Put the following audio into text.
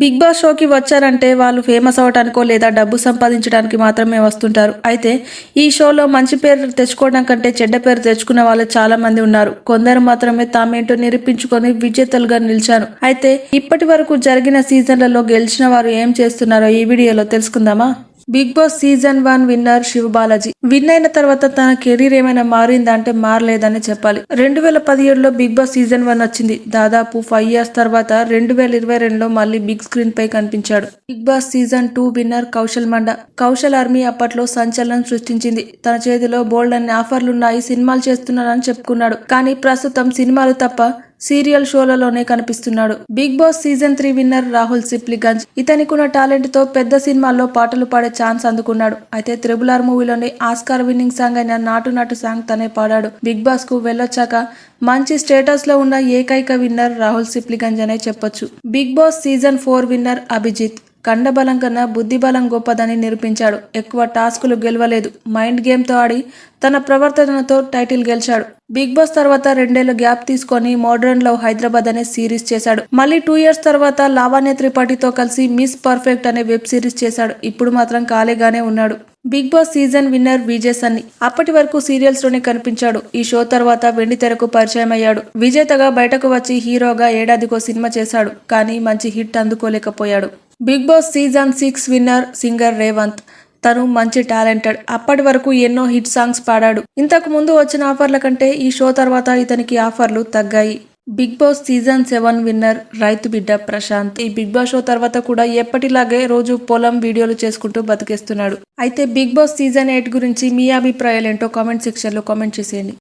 Big boss షోకి వచ్చారంటే వాళ్ళు ఫేమస్ అవ్వటానికో లేదా డబ్బు సంపాదించడానికి మాత్రమే వస్తుంటారు. అయితే ఈ షోలో మంచి పేరు తెచ్చుకోవడం కంటే చెడ్డ పేరు తెచ్చుకున్న వాళ్ళు చాలా మంది ఉన్నారు. కొందరు మాత్రమే తామేంటో నిరూపించుకొని విజేతలుగా నిలిచారు. అయితే ఇప్పటి వరకు జరిగిన సీజన్లలో గెలిచిన వారు ఏం చేస్తున్నారో ఈ వీడియోలో తెలుసుకుందామా? Big boss season one winner Siva Balaji win అయిన తర్వాత తన కెరీర్ ఏమైనా మారిందా అంటే మారలేదని చెప్పాలి. రెండు వేల పదిహేడులో బిగ్ బాస్ సీజన్ వన్ వచ్చింది. దాదాపు ఫైవ్ ఇయర్స్ తర్వాత రెండు వేల ఇరవై రెండులో మళ్ళీ బిగ్ స్క్రీన్ పై కనిపించాడు. Bigg Boss season two winner Kaushal Manda. Kaushal army అప్పట్లో సంచలనం సృష్టించింది. తన చేతిలో బోల్డ్ అన్ని ఆఫర్లున్నాయి సినిమాలు చేస్తున్నానని చెప్పుకున్నాడు. కానీ ప్రస్తుతం సినిమాలు తప్ప సీరియల్ షోలలోనే కనిపిస్తున్నాడు. Bigg Boss season three winner Rahul Sipligunj. ఇతనికున్న టాలెంట్తో పెద్ద సినిమాల్లో పాటలు పాడే ఛాన్స్ అందుకున్నాడు. అయితే త్రిబుల్ ఆర్ మూవీలోని ఆస్కార్ విన్నింగ్ సాంగ్ అయిన నాటు నాటు సాంగ్ తనే పాడాడు. బిగ్ బాస్కు వెళ్ళొచ్చాక మంచి స్టేటస్లో ఉన్న ఏకైక విన్నర్ రాహుల్ సిప్లిగంజ్ అనే చెప్పొచ్చు. Bigg Boss season four winner Abhijeet. కండబలం కన్నా బుద్ధిబలం గొప్పదని నిరూపించాడు. ఎక్కువ టాస్కులు గెలవలేదు. మైండ్ గేమ్తో ఆడి తన ప్రవర్తనతో టైటిల్ గెలిచాడు. బిగ్ బాస్ తర్వాత రెండేళ్ళు గ్యాప్ తీసుకొని మోడర్న్ లవ్ హైదరాబాద్ అనే సిరీస్ చేశాడు. మళ్ళీ టూ ఇయర్స్ తర్వాత లావాణ్య త్రిపాఠితో కలిసి మిస్ పర్ఫెక్ట్ అనే వెబ్ సిరీస్ చేశాడు. ఇప్పుడు మాత్రం ఖాళీగానే ఉన్నాడు. Bigg Boss season winner Vijay Sunny. అప్పటి వరకు సీరియల్స్లోనే కనిపించాడు. ఈ షో తర్వాత వెండి తెరకు పరిచయం అయ్యాడు. విజేతగా బయటకు వచ్చి హీరోగా ఏడాదికో సినిమా చేశాడు. కానీ మంచి hit అందుకోలేకపోయాడు. Bigg Boss season six winner singer Revanth. తను మంచి టాలెంటెడ్ అప్పటి వరకు ఎన్నో హిట్ సాంగ్స్ పాడాడు. ఇంతకు ముందు వచ్చిన ఆఫర్ల కంటే ఈ షో తర్వాత ఇతనికి ఆఫర్లు తగ్గాయి. Bigg Boss season seven winner రైతు బిడ్డ ప్రశాంత్. ఈ బిగ్ బాస్ షో తర్వాత కూడా ఎప్పటిలాగే రోజు పొలం వీడియోలు చేసుకుంటూ బతికేస్తున్నాడు. అయితే బిగ్ బాస్ సీజన్ ఎయిట్ గురించి మీ అభిప్రాయాలు ఏంటో కామెంట్ సెక్షన్లో కామెంట్ చేసేయండి.